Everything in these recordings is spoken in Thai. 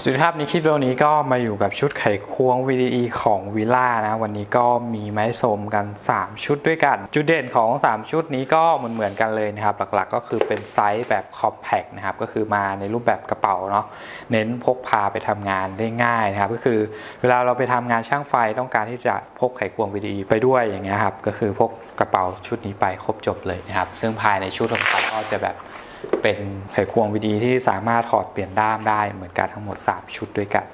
สวัสดีครับในคลิปวิดีโอนี้ก็มาอยู่กับชุดไขควง VDE ของวิล่านะวันนี้ก็มีไม้สมกัน 3 ชุดด้วยกัน จุดเด่นของ 3 ชุดนี้ก็เหมือนเหมือนกันเลยนะครับ หลักๆ ก็คือเป็นไซส์แบบ compact นะครับก็คือมาในรูปแบบกระเป๋าเนาะเน้นพกพาไปทำงานได้ง่ายนะครับก็คือเวลาเราไปทำงานช่างไฟต้องการที่จะพกไขควง VDE ไปด้วยอย่างเงี้ยครับก็คือพกกระเป๋าชุดนี้ไปครบจบเลยนะครับซึ่งภายในชุดของเขาก็จะแบบ เป็นไขควงวิดีที่สามารถถอดเปลี่ยนด้ามได้เหมือนกันทั้งหมด 3 ชุดด้วยกัน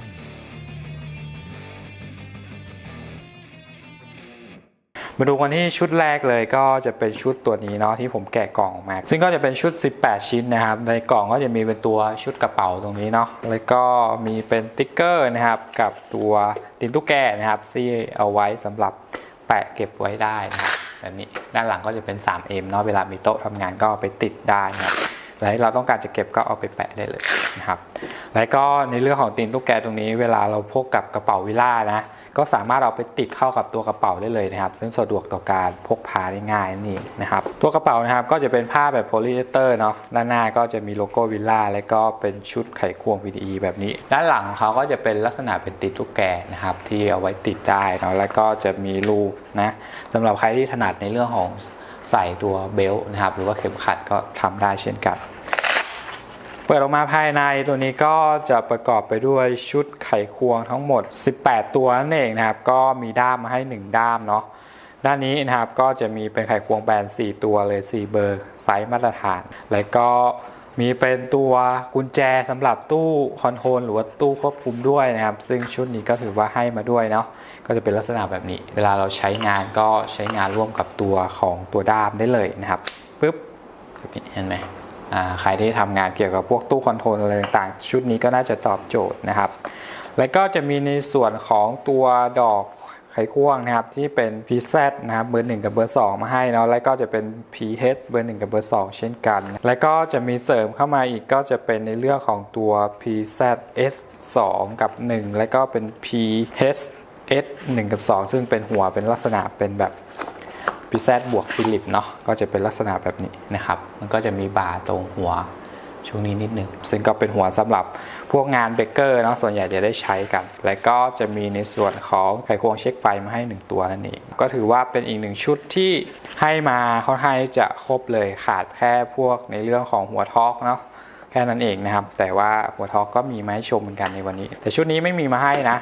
มาดูกันที่ชุดแรกเลยก็จะเป็นชุดตัวนี้เนาะที่ผมแกะกล่องออกมา ซึ่งก็จะเป็นชุด 18 ชิ้นนะครับ ในกล่องก็จะมีเป็นตัวชุดกระเป๋าตรงนี้เนาะแล้วก็มีเป็นติ๊กเกอร์นะครับกับตัวตินตุ๊กแกนะครับที่เอาไว้สำหรับแปะเก็บไว้ได้นะครับแบบนี้ด้านหลังก็จะเป็น 3M เนาะเวลามีโต๊ะทำงานก็ไปติดได้นะครับ แล้วเราต้องการจะเก็บก็เอาไปแปะได้เลยนะครับแล้วก็ในเรื่องของตีนตุ๊กแกตรงนี้ เวลาเราพกกับกระเป๋าวิล่านะก็สามารถเอาไปติดเข้ากับตัวกระเป๋าได้เลยนะครับ ซึ่งสะดวกต่อการพกพาได้ง่ายนั่นะครับ ตัวกระเป๋านะครับก็จะเป็นผ้าแบบโพลีเอสเตอร์เนาะด้านหน้าก็จะมีโลโก้วิลล่าแล้วก็เป็นชุดไขควง VDE แบบนี้ ด้านหลังเขาก็จะเป็นลักษณะเป็นติดตุ๊กแกนะครับที่เอาไว้ติดได้เนาะแล้วก็จะมีรูนะสำหรับใครที่ถนัดในเรื่องของ ใส่ตัวเบลต์นะครับ หรือว่าเข็มขัดก็ทำได้เช่นกัน เปิดออกมาภายในตัวนี้ก็จะประกอบไปด้วยชุดไขควงทั้งหมด 18 ตัวนั่นเองนะครับ ก็มีด้ามมาให้ 1 ด้ามเนาะด้านนี้นะครับก็จะมีเป็นไขควงแบน 4 ตัวเลย 4 เบอร์ไซส์มาตรฐาน แล้วก็ มีเป็นตัวกุญแจสำหรับตู้คอนโทรลหรือว่าตู้ควบคุมด้วยนะครับ ซึ่งชุดนี้ก็ถือว่าให้มาด้วยเนาะก็จะเป็นลักษณะแบบนี้ เวลาเราใช้งานก็ใช้งานร่วมกับตัวของตัวด้ามได้เลยนะครับปึ๊บเห็นไหมใครที่ทำงานเกี่ยวกับพวกตู้คอนโทรลอะไรต่างๆ ชุดนี้ก็น่าจะตอบโจทย์นะครับ แล้วก็จะมีในส่วนของตัวดอก ไขควงนะครับที่เป็น PZ นะครับเบอร์1กับเบอร์2 มาให้เนาะแล้วก็จะเป็น PH เบอร์ 1 กับเบอร์ 2 เช่นกัน แล้วก็จะมีเสริมเข้ามาอีกก็จะเป็นในเรื่องของตัว PZS 2 กับ 1 แล้วก็เป็น PH S 1 กับ 2 ซึ่งเป็นหัวเป็นลักษณะเป็นแบบพิซซบวกฟิลิปเนาะก็จะเป็นลักษณะแบบนี้นะครับ มันก็จะมีบาร์ตรงหัว ช่วงนี้นิดนึงซึ่งก็เป็นหัวสำหรับพวกงานเบเกอร์เนาะส่วนใหญ่จะได้ใช้กัน และก็จะมีในส่วนของไขควงเช็คไฟมาให้ 1 ตัวนั่นเองก็ถือว่าเป็นอีกหนึ่งชุดที่ให้มาค่อนข้างที่จะครบเลยขาดแค่พวกในเรื่องของหัวทอกเนาะแค่นั้นเองนะครับ แต่ว่าหัวทอกก็มีมาให้ชมเหมือนกันในวันนี้ แต่ชุดนี้ไม่มีมาให้นะ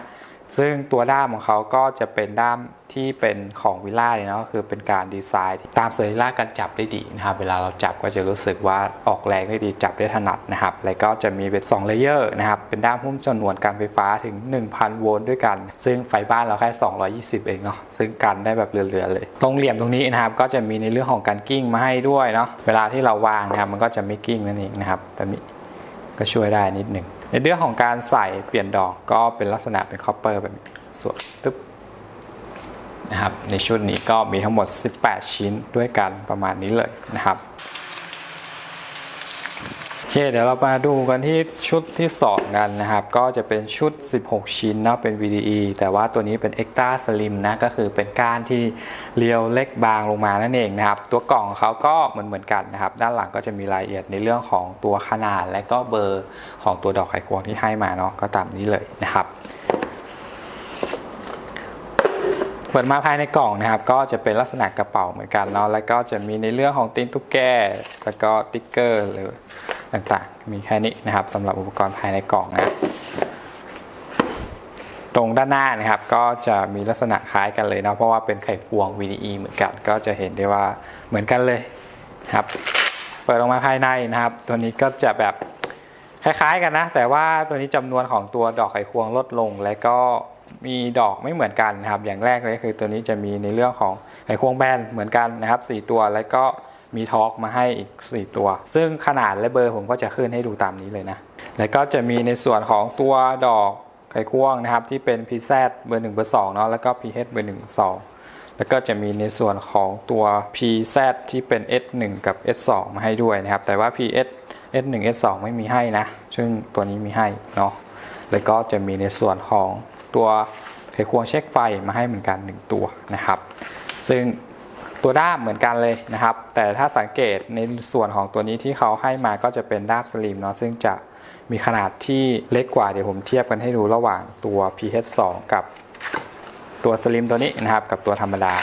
ซึ่งตัวด้ามของเขาก็จะเป็นด้ามที่เป็นของวิลล่าเลยนาะก็คือเป็นการดีไซน์ตามสรีระการจับได้ดีนะครับเวลาเราจับก็จะรู้สึกว่าออกแรงได้ดีจับได้ถนัดนะครับแล้วก็จะมีเป็น2เลเยอร์นะครับเป็นด้ามหุ้มจำนวนการไฟฟ้าถึง 1,000 โวลต์ด้วยกัน ซึ่งไฟบ้านเราแค่ 220 เองเนาะซึ่งกันได้แบบเหลือๆเลย ตรงเหลี่ยมตรงนี้นะครับก็จะมีในเรื่องของการกิ้งมาให้ด้วยเนาะเวลาที่เราวางนะครับมันก็จะไม่กิ้งนั่นเองนะครับแบบนี้ก็ช่วยได้นิดหนึ่ง ในเรื่องของการใส่เปลี่ยนดอกก็เป็นลักษณะเป็นคอปเปอร์แบบสวยตึ๊บนะครับในชุดนี้ก็มีทั้งหมด 18 ชิ้นด้วยกันประมาณนี้เลยนะครับ คเดี๋ยวเรามาดูกันที่ชุดที่ 2 กันนะครับ ก็จะเป็นชุด 16 ชิ้นเนาะเป็น VDE แต่ว่าตัวนี้เป็น Extra Slim นะก็คือเป็นก้านที่เรียวเล็กบางลงมานั่นเองนะครับ ตัวกล่องเขาก็เหมือนเหมือนกันนะครับ ด้านหลังก็จะมีรายละเอียดในเรื่องของตัวขนาดและก็เบอร์ของตัวดอกไขควงที่ให้มาเนาะก็ตามนี้เลยนะครับเปิดมาภายในกล่องนะครับ ก็จะเป็นลักษณะกระเป๋าเหมือนกันเนาะแล้วก็จะมีในเรื่องของตีนตุ๊กแกแล้วก็ติ๊กเกอร์หรือ ต่างๆ มีแค่นี้นะครับสำหรับอุปกรณ์ภายในกล่องนะตรงด้านหน้านะครับก็จะมีลักษณะคล้ายกันเลยนะเพราะว่าเป็นไขควง VDE เหมือนกัน ก็จะเห็นได้ว่าเหมือนกันเลยครับ เปิดออกมาภายในนะครับ ตัวนี้ก็จะแบบคล้ายๆกันนะ แต่ว่าตัวนี้จำนวนของตัวดอกไขควงลดลง และก็มีดอกไม่เหมือนกันนะครับ อย่างแรกเลยคือตัวนี้จะมีในเรื่องของไขควงแบนเหมือนกันนะครับ 4 ตัวแล้วก็ มีทอร์กมาให้อีก 4 ตัว ซึ่งขนาดและเบอร์ผมก็จะขึ้นให้ดูตามนี้เลยนะ แล้วก็จะมีในส่วนของตัวดอกไขควงนะครับ ที่เป็น PZ เบอร์1เบอร์2เนาะแล้วก็ PH เบอร์1 2 แล้วก็จะมีในส่วนของตัว PZ ที่เป็น S1 กับ S2 มาให้ด้วยนะครับ แต่ว่า PS S1 S2 ไม่มีให้นะ ซึ่งตัวนี้มีให้เนาะแล้วก็จะมีในส่วนของตัวไขควงเช็คไฟมาให้เหมือนกัน 1 ตัวนะครับ ซึ่ง ตัวด้ามเหมือนกันเลยนะครับ แต่ถ้าสังเกตในส่วนของตัวนี้ที่เขาให้มาก็จะเป็นด้ามสลิมเนาะซึ่งจะมีขนาดที่เล็กกว่าเดี๋ยวผมเทียบกันให้ดูระหว่างตัว PH2 กับตัวสลิมตัวนี้นะครับ กับตัวธรรมดา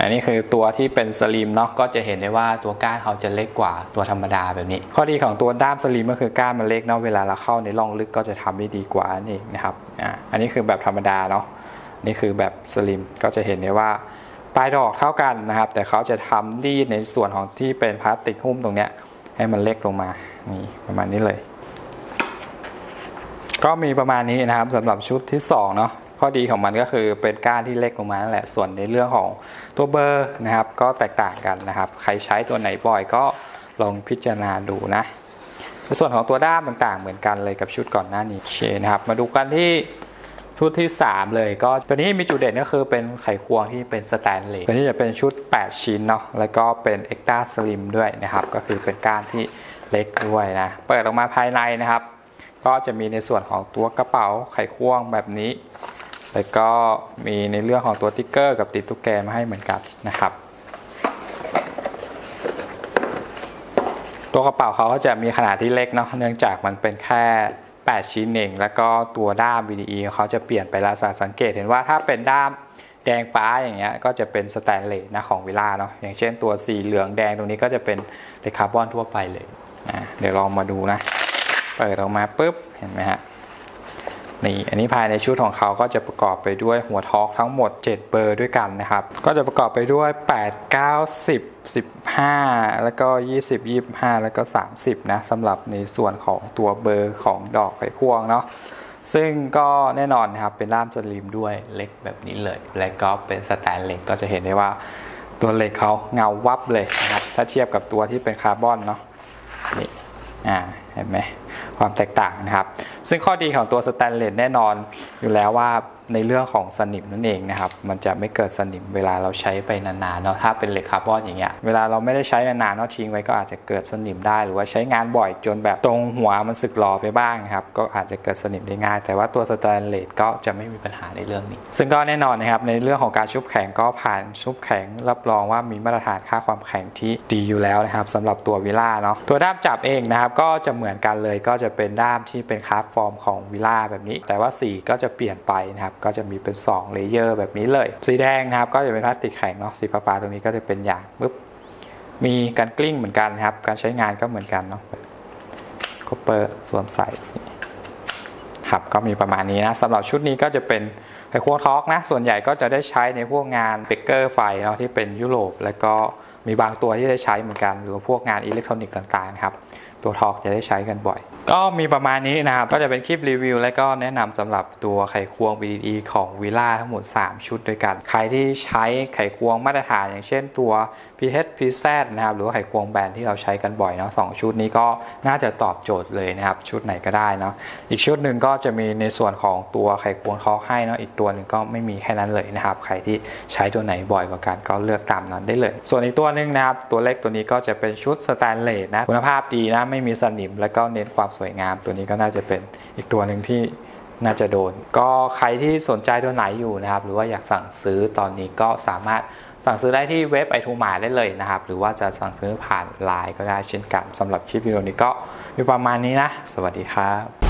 อันนี้คือตัวที่เป็นสลิมเนาะก็จะเห็นได้ว่าตัวก้านเขาจะเล็กกว่าตัวธรรมดาแบบนี้ ข้อดีของตัวด้ามสลิมก็คือก้านมันเล็กเนาะเวลาเราเข้าในร่องลึกก็จะทำได้ดีกว่านั่นะครับอะอันนี้คือแบบธรรมดาเนาะ นี่คือแบบสลิมก็จะเห็นได้ว่าปลายดอกเท่ากันนะครับ แต่เขาจะทำรีดในส่วนของที่เป็นพลาสติกหุ้มตรงเนี้ยให้มันเล็กลงมานี่ประมาณนี้เลย ก็มีประมาณนี้นะครับสำหรับชุดที่2เนาะข้อดีของมันก็คือเป็นก้านที่เล็กลงมานั่นแหละส่วนในเรื่องของตัวเบอร์นะครับ ก็แตกต่างกันนะครับ ใครใช้ตัวไหนบ่อยก็ลองพิจารณาดูนะในส่วนของตัวด้ามต่างๆ เหมือนกันเลยกับชุดก่อนหน้านี้โอเคนะครับ มาดูกันที่ ชุดที่ 3 เลยก็ตัวนี้มีจุดเด่นก็คือเป็นไขควงที่เป็นสแตนเลสตัวนี้จะเป็นชุด 8 ชิ้นเนาะแล้วก็เป็นเอ็กตาสลิมด้วยนะครับ ก็คือเป็นก้านที่เล็กด้วยนะเปิดออกมาภายในนะครับ ก็จะมีในส่วนของตัวกระเป๋าไขควงแบบนี้ แล้วก็มีในเรื่องของตัวติ๊กเกอร์กับติดตุ๊กแกมาให้เหมือนกันนะครับตัวกระเป๋าเขาก็จะมีขนาดที่เล็กเนาะเนื่องจากมันเป็นแค่ 8 ชิ้นเอง แล้วก็ตัวด้าม VDE เขาจะเปลี่ยนไปแล้วสังเกตเห็นว่าถ้าเป็นด้ามแดงฟ้าอย่างเงี้ยก็จะเป็นสแตนเลสนะของวิล่าเนาะอย่างเช่นตัวสีเหลืองแดงตรงนี้ก็จะเป็นเหล็กคาร์บอนทั่วไปเลยนะเดี๋ยวลองมาดูนะ เปิดออกมาปุ๊บเห็นไหมฮะ นี่อันนี้ภายในชุดของเขาก็จะประกอบไปด้วยหัวท็อกทั้งหมด 7 เบอร์ด้วยกันนะครับ ก็จะประกอบไปด้วย 8 9 10 15 แล้วก็ 20 25 แล้วก็ 30 นะสำหรับในส่วนของตัวเบอร์ของดอกไขควงเนาะซึ่งก็แน่นอนนะครับเป็นล่ามสลิมด้วยเล็กแบบนี้เลย และก็เป็นสแตนเลสก็จะเห็นได้ว่าตัวเหล็กเขาเงาวับเลยนะครับถ้าเทียบกับตัวที่เป็นคาร์บอนเนาะนี่อ่าเห็นไหม ความแตกต่างนะครับ ซึ่งข้อดีของตัวสแตนเลสแน่นอนอยู่แล้วว่า ในเรื่องของสนิมนั่นเองนะครับ มันจะไม่เกิดสนิมเวลาเราใช้ไปนานๆเนาะถ้าเป็นเหล็กคาร์บอนอย่างเงี้ยเวลาเราไม่ได้ใช้นานๆเนาะทิ้งไว้ก็อาจจะเกิดสนิมได้ หรือว่าใช้งานบ่อยจนแบบตรงหัวมันสึกหรอไปบ้างนะครับก็อาจจะเกิดสนิมได้ง่าย แต่ว่าตัวสแตนเลสก็จะไม่มีปัญหาในเรื่องนี้ ซึ่งก็แน่นอนนะครับในเรื่องของการชุบแข็งก็ผ่านชุบแข็งรับรองว่ามีมาตรฐานค่าความแข็งที่ดีอยู่แล้วนะครับสำหรับตัววิล่าเนาะตัวด้ามจับเองนะครับก็จะเหมือนกันเลยก็จะเป็นด้ามที่เป็นคาร์ฟอร์มของวิล่าแบบนี้ แต่ว่าสีก็จะเปลี่ยนไปนะครับก็จะมีเป็น2เลเยอร์แบบนี้เลย สีแดงนะครับก็จะเป็นพลาสติกแข็งเนาะสีฟ้าๆตรงนี้ก็จะเป็นอย่างปึ๊บมีการกลิ้งเหมือนกันนะครับ การใช้งานก็เหมือนกันเนาะคอปเปอร์สวมใส่ครับก็มีประมาณนี้นะสำหรับชุดนี้ก็จะเป็นไขควงทอกนะ ส่วนใหญ่ก็จะได้ใช้ในพวกงานเบเกอร์ไฟเนาะที่เป็นยุโรป แล้วก็มีบางตัวที่ได้ใช้เหมือนกัน หรือพวกงานอิเล็กทรอนิกส์ต่างๆครับตัวทอกจะได้ใช้กันบ่อย ก็มีประมาณนี้นะครับ ก็จะเป็นคลิปรีวิว และก็แนะนำสำหรับตัวไขควง VDE ของวิล่าทั้งหมด 3 ชุดด้วยกัน ใครที่ใช้ไขควงมาตรฐาน อย่างเช่นตัว PH PZ นะครับ หรือว่าไขควงแบรนด์ที่เราใช้กันบ่อยเนาะสองชุดนี้ก็น่าจะตอบโจทย์เลยนะครับ ชุดไหนก็ได้เนาะอีกชุดหนึ่งก็จะมีในส่วนของตัวไขควงทอกให้เนาะอีกตัวหนึ่งก็ไม่มีแค่นั้นเลยนะครับ ใครที่ใช้ตัวไหนบ่อยกว่ากันก็เลือกตามนั้นได้เลย ส่วนอีกตัวหนึ่งนะครับตัวเล็กตัวนี้ก็จะเป็นชุดสแตนเลสนะคุณภาพดีนะไม่มีสนิม แล้วก็เน้นความสวยงาม ตัวนี้ก็น่าจะเป็นอีกตัวหนึ่งที่น่าจะโดน ก็ใครที่สนใจตัวไหนอยู่นะครับ หรือว่าอยากสั่งซื้อตอนนี้ก็สามารถสั่งซื้อได้ที่เว็บไอทูมาได้เลยนะครับ หรือว่าจะสั่งซื้อผ่านไลน์ก็ได้เช่นกันสำหรับคลิปวิดีโอนี้ก็มีประมาณนี้นะ สวัสดีครับ